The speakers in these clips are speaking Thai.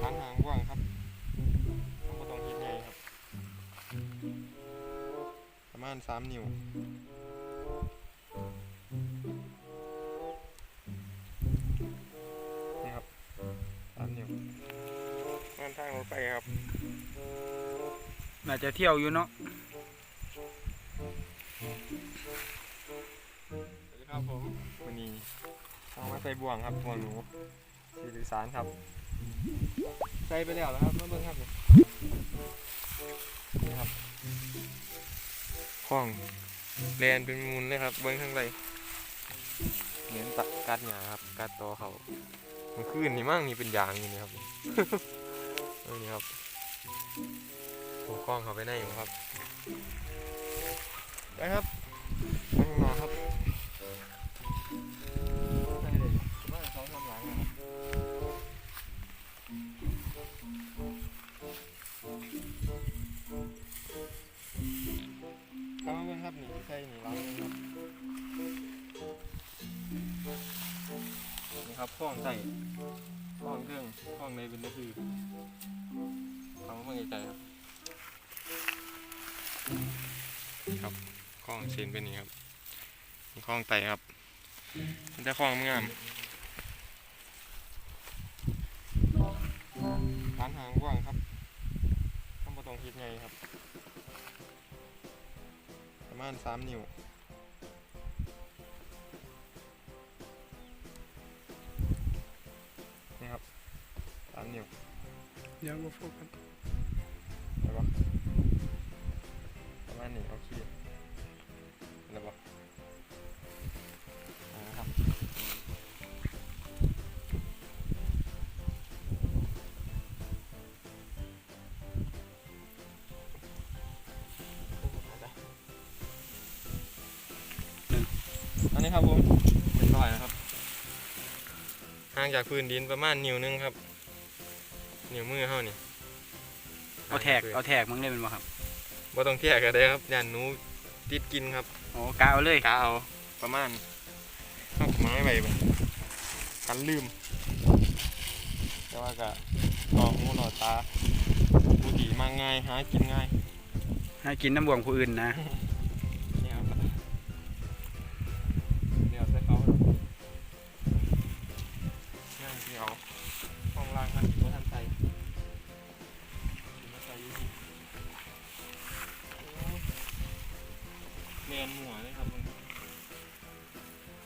ฐานหางกว้างครับต้องบ่ต้องคิดใหญ่ครับ ประมาณสามนิ้วนี่ครับสามนิ้วด้านทางรถไฟครับ น่าจะเที่ยวอยู่เนาะสวัสดีครับผมวันนี้เอามาใส่บ่วงครับบ่วงหนูสีหรือสารครับ ใส่ไปแล้วแล้วครับมาเบิ่งครับนี่ครับข้องแลนเป็นมูลเลยครับเบิ่งข้างในเหมือนตะกัดหยาครับกัดตอเขามันขึ้นนี่มั่งนี่เป็นยางอยู่นี่ครับออนี่ครับโอ้กล้องเขาไปได้อยู่ครับไปครับ ครับข้องใส่ข้องเครื่องข้องในเป็นก็คือเข้ามาเบิ่งใจครับ ครับข้องเชนเป็นนี้ครับข้องไตครับมันจะคล้องงามฐานหางกว้างครับต้องประตรงคิดไงครับ ประมาณสามนิ้ว ยวมาโฟกัสได้ปะประมาณนี้เอาขี้ได้ปะอ่าครับอันนี้ครับผมเป็นรอยนะครับห่างจากพื้นดินประมาณนิ้วหนึงครับ นิ้วมือเท่านี่เอาแทกเอาแทกมึงได้เป็นบ่ครับบ่ต้องแทกก็ได้ครับย่านหนูติดกินครับโอ้กาวเลยกาเอาประมาณเอาไม้ไว้บ่กันลืมแต่ว่าก็หลอกหูหลอกตาดูดีมาง่ายหากินง่ายให้กินน้ำบ่วงผู้อื่นนะเนี่ยครับเดี๋ยวใส่เขาเนี่ยที่เอา แมนหัวเลยครับมึง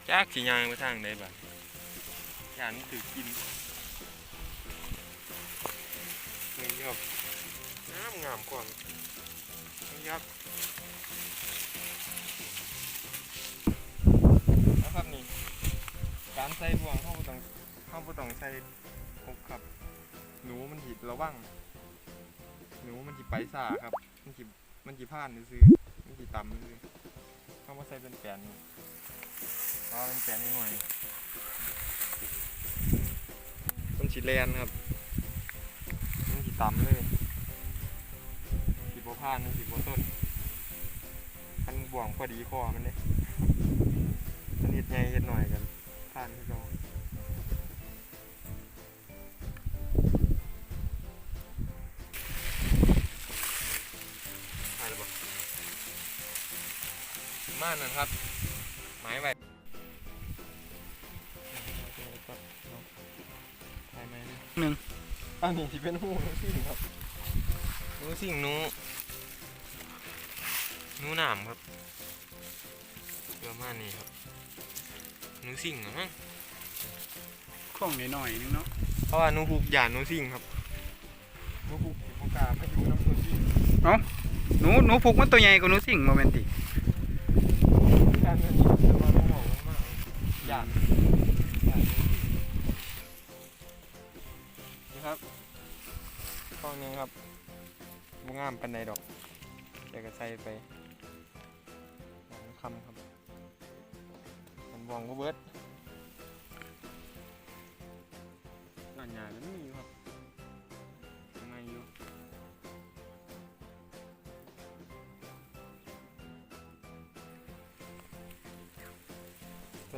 จักสิยางไปทางใดบัดยานมันถือกินนี่ครับงามงามก่อนนี่ครับนะครับนี่การใส่บ่วงเข้าบ่ต้องเข้าบ่ต้องใส่ครบครับ หนูมันถิระวังหนูมันถิไปซ่าครับ มันถิมันถิผ่านซื้อๆมันถิต่ำซื้อๆ เข้ามาใส่เป็นแปลนนี่เอาเป็นแปลนนิดหน่อยมันถิแลนครับมันถิต่ำเลยมันถิบ่ผ่านมันถิบ่ต้นคันบ่วงพอดีคอมันเลยสนิทใหญ่เฮ็ดหน่อยกันานนั่นครับหมายไว้ถ่ายไหมนะหนึ่งอันนี้ที่เป็นหูนูสิ่งครับหูสิ่งหนูหนูหนามครับประมาณนี้ครับหนูสิ่งเหรอมั้งข้องหน่อยๆนึงเนาะเพราะว่าหนูพุกหยาดหนูสิ่งครับหนูพุกสิบกล้าไม่อยู่น้ำหนูสิ่งหนูหนูผูกมันตัวใหญ่กว่าหนูสิ่งโมเมนติ การเงินนี่จะมาลงหมองลงมา หยากนี่ครับข้อหนึงครับบงามปันใดดอกเดี๋ยวก็ใส่ไปสองคำครับมันวองก็เบิดงานหยาดก็มี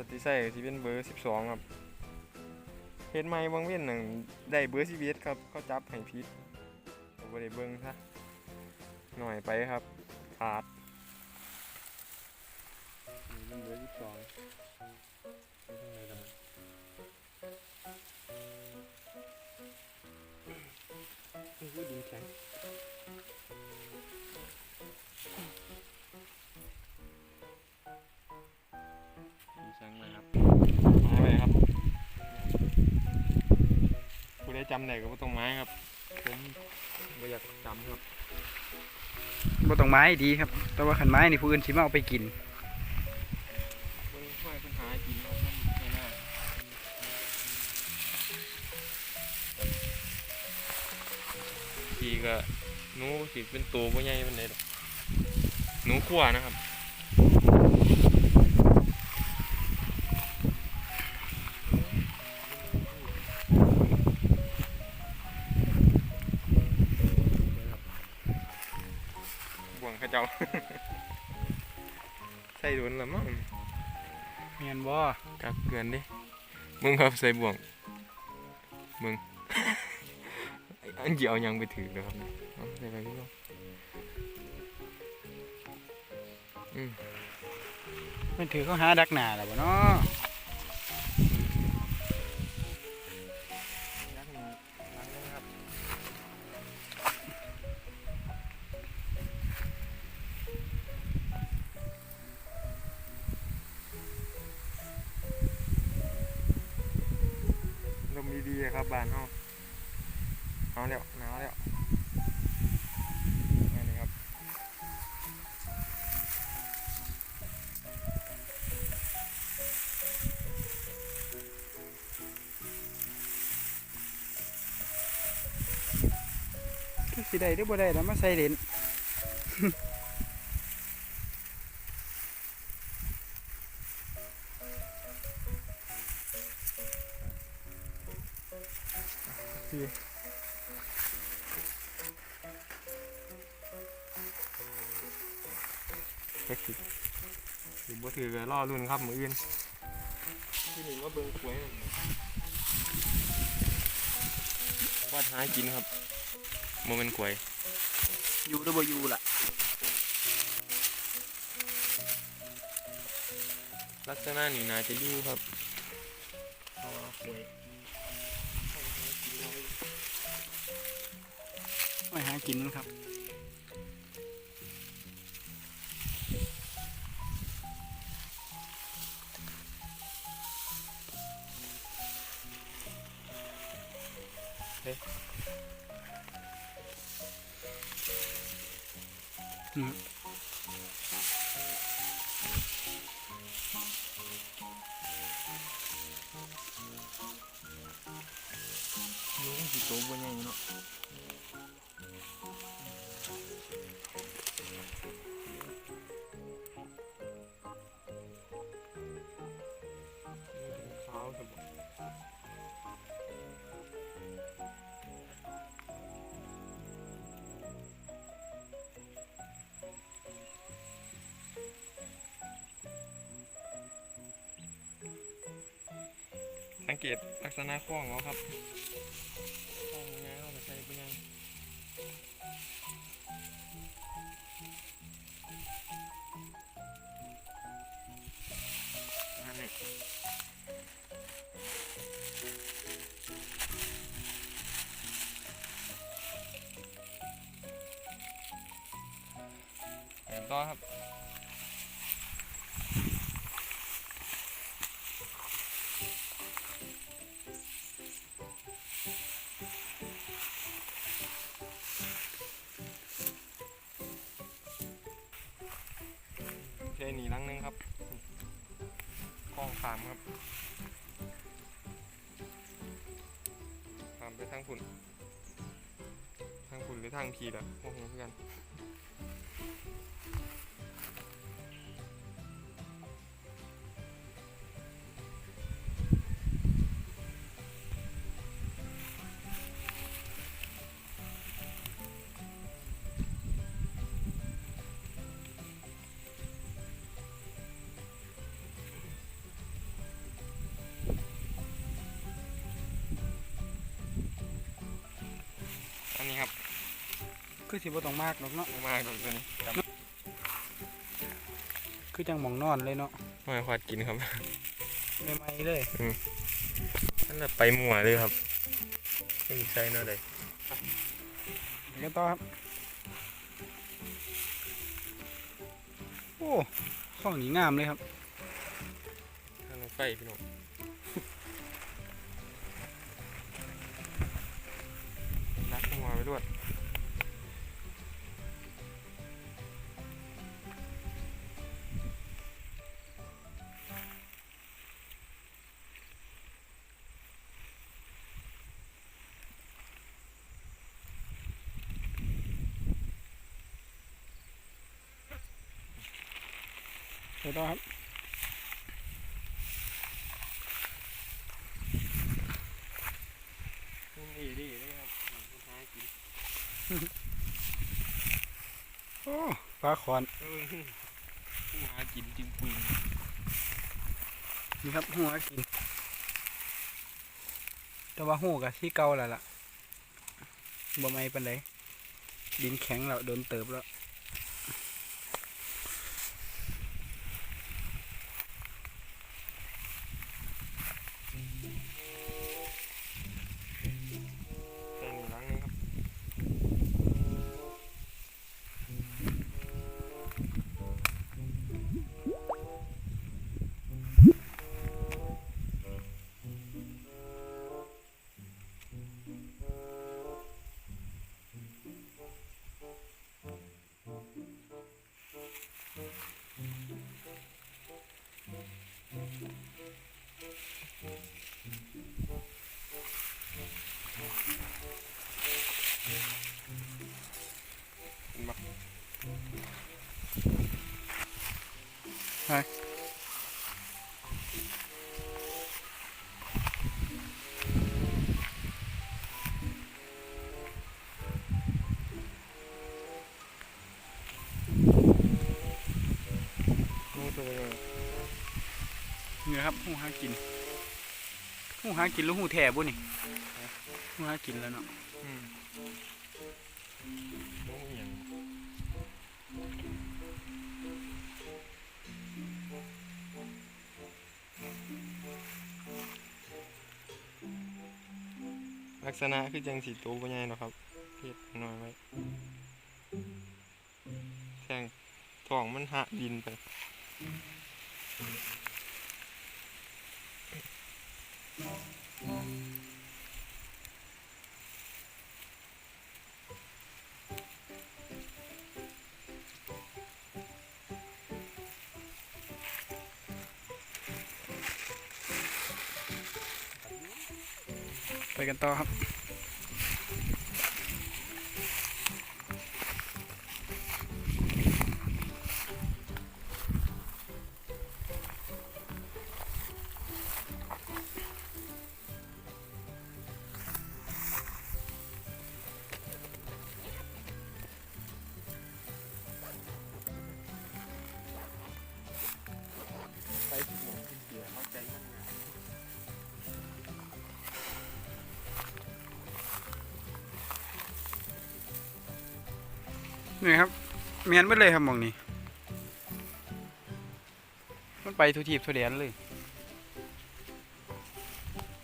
ตัวที่ใส่ที่เป็นเบอร์ 12 ครับเฮ็ดไม้บางเว้นหนึ่งได้เบอร์ชีวิตครับเขาจับให้พิษผมบ่ได้เบิ่งซะหน่อยไปครับ ขาดนี่มันเบอร์ยี่สิบสองนี่คือดินแข็ง ผู้ได้จำได้ก็บ่ต้องไม้ครับ ผมบ่อยากจำครับบ่ต้องไม้ดีครับ แต่ว่าขันไม้นี่ผู้อื่นสิมาเอาไปกินเบิ่งค่อยปัญหากินครับมันไม่น่าทีก็หนูสิเป็นตัวบ่ใหญ่ปานใดดอกหนูขั่วนะครับบ่ นและมั้งแม่นบ่กักเกลือนดิมึงครับใส่บ่วงมึงอันเดียวยังไปถือเลยครับเอาใส่ไปพี่น้องอืมมันถือเขาหาดักหน้าแล้วบ่เนาะ เอาแล้วหนาวแล้วนั่นนี่ครับสิได้หรือบ่ได้แล้วมาใส่เหรียญ เช็คสิถือบ่ถือก็รอรุ่นครับมืออื่นที่นี่ว่าเบิ่งกล้วยนั่นวัดหากินครับโมเมนกล้วยอยู่หรือบ่อยู่ล่ะ ลักษณะนี้น่าจะอยู่ครับเพราะว่ากล้วยไปหากินมันครับ อืมนี่มันสิโตบ่ใหญ่ สังเกตลักษณะข้องเขาครับข้องยังไงเขาใช้เป็นยังอันนี้เดี๋ยวต่อครับ หนีลังหนึงครับคล้องขามครับขามไปทางฝุ่น ทางฝุ่นหรือทางพีละโอ้โหเพื่อน อันนี้ครับคือสิบ่ต้องมากหรอกเนาะมากๆตัวนี้ครับคือจังหมองนอนเลยเนาะไม่ควาดกินครับใหม่ๆเลยนั่นแหละไปหมัวเลยครับไม่มีใส่เนาะเลยไปกันต่อครับโอ้ข้องนี้งามเลยครับทางรถไฟพี่น้องาไปด้วยเดี๋ยวครับ ดีดีเลยครับหากิน โอ้ปลาขอนเออหากินจริงปุยนี่ครับหัวกิน แต่ว่าหูกับที่เก่าแล้วล่ะบ่ไม่ปันไดดินแข็งแล้วโดนเติบแล้ว นี่ครับหูหากินหูหากินหรือหูแถบุนี่หูหากินแล้วเนาะลักษณะคือจังสีตัวบ่ใหญ่เนาะครับเฮ็ดน้อยไว้แทงท้องมันหักดินไป ไปกันต่อครับ นี่ครับเมียนไม่เลยครับมองนี้ มันไปทุทีบทุเดียนเลย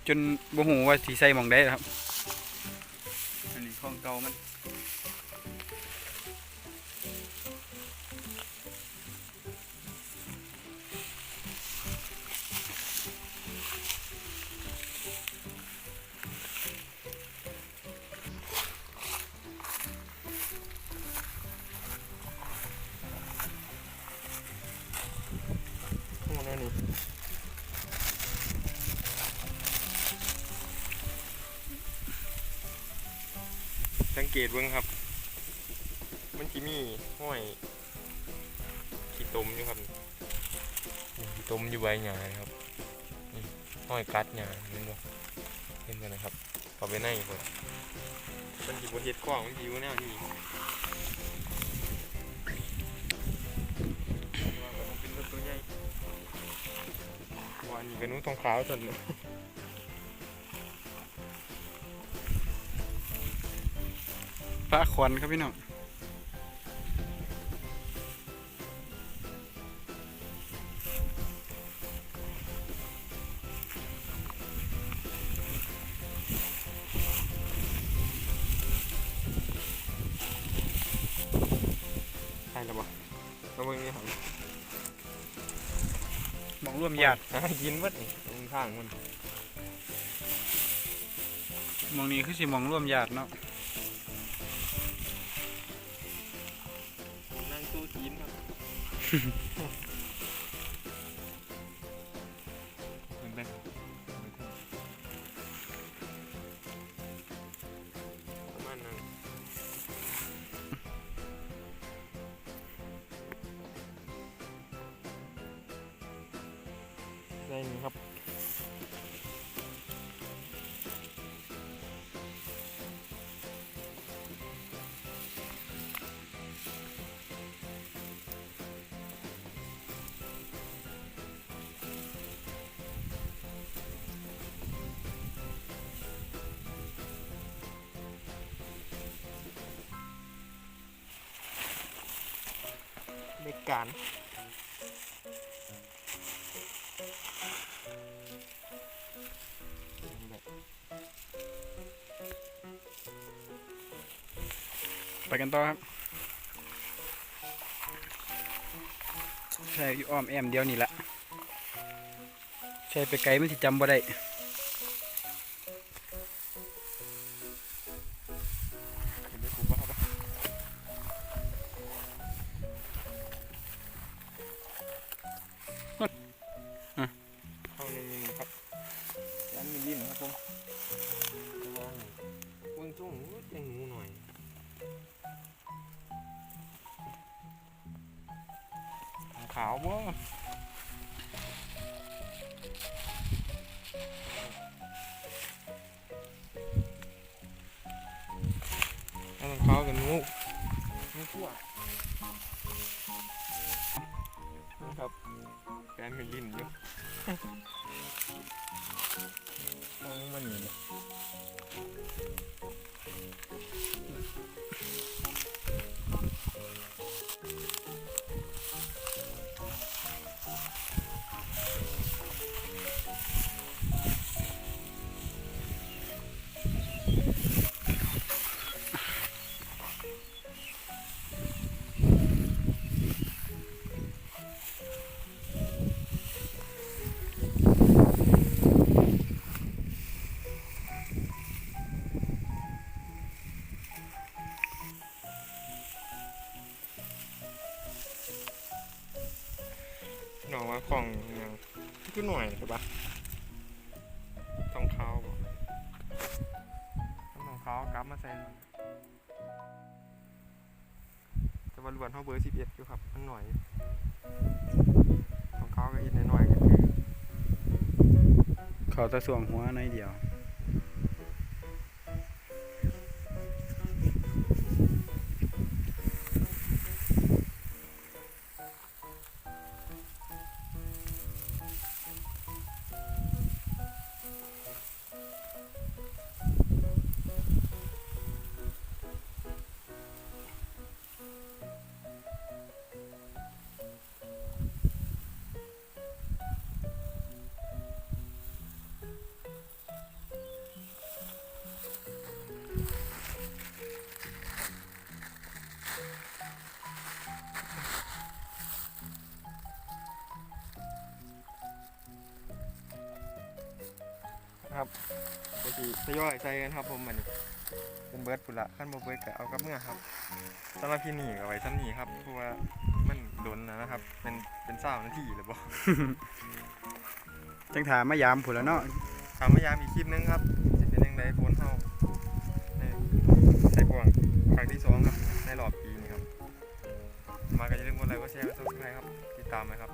จนบ่หูว่าสีใส่มองได้ครับ เกตเบิ่งครับ มันจะมีห้อยขี้ตมอยู่ครับขี้ตมอยู่ใบหญ้านครับห้อยกัดหญ้าเห็นบ่เห็นบ่นะครับเอาไปในเพิ่มันสิบ่เฮ็ดของมันสิอยู่แนวนี้ว่ามันเป็นตัวใหญ่ว่านี่ก็นู้ทองขาวจน ลาคอนครับพี่น้องใช่แล้วบ่มาเบิ่งนี่ครับมองร่วมญาติหากินเบิดนี่ตรงข้างมันมองนี้คือสิมองร่วมญาติเนาะ чуть-чуть. การ ไปกันต่อครับ ใช่อยู่อ้อมแอมเดียวนี่แหละใช่ไปไกลไมันสิจำบ่ได้ เอาขาวกับหนูหนูกลัวนะครับแฟนมีลิ้นอยู่เอามันนี่เลย ก็หน่อยใช่ปะต้องเขาบ่ต้องเขากลับมาใส่จะวันวันเท่าเบอร์สิบเอ็ดอยู่ครับมันหน่อยต้องเขาก็อีกหน่อยๆก็คือเขาตะสวงหัวในอยเดียว ครับก็สิทยอยใส่กันครับ ผมมันผมเบิร์ดพุ่ะขั้นบ่เบิร์ดก็เอากับเมื่อครับสำหรับที่หนี่ก็ไว้ซ้ำนีครับเพราะว่ามันโดนล้วนะครับ เป็นเป็นเศร้านาทีหรือบ่จังถามมายามผุนแล้วเนาะถามมายามอีกคลิปนึงครับสิเป็นยังไงฝนเฮาในในบ่วงครั้งที่สองครับในรอบปีนี้ครับ มากันจะเรื่องอะไรก็แชร์ไปซับสไครต์ครับติดตามไหมครับ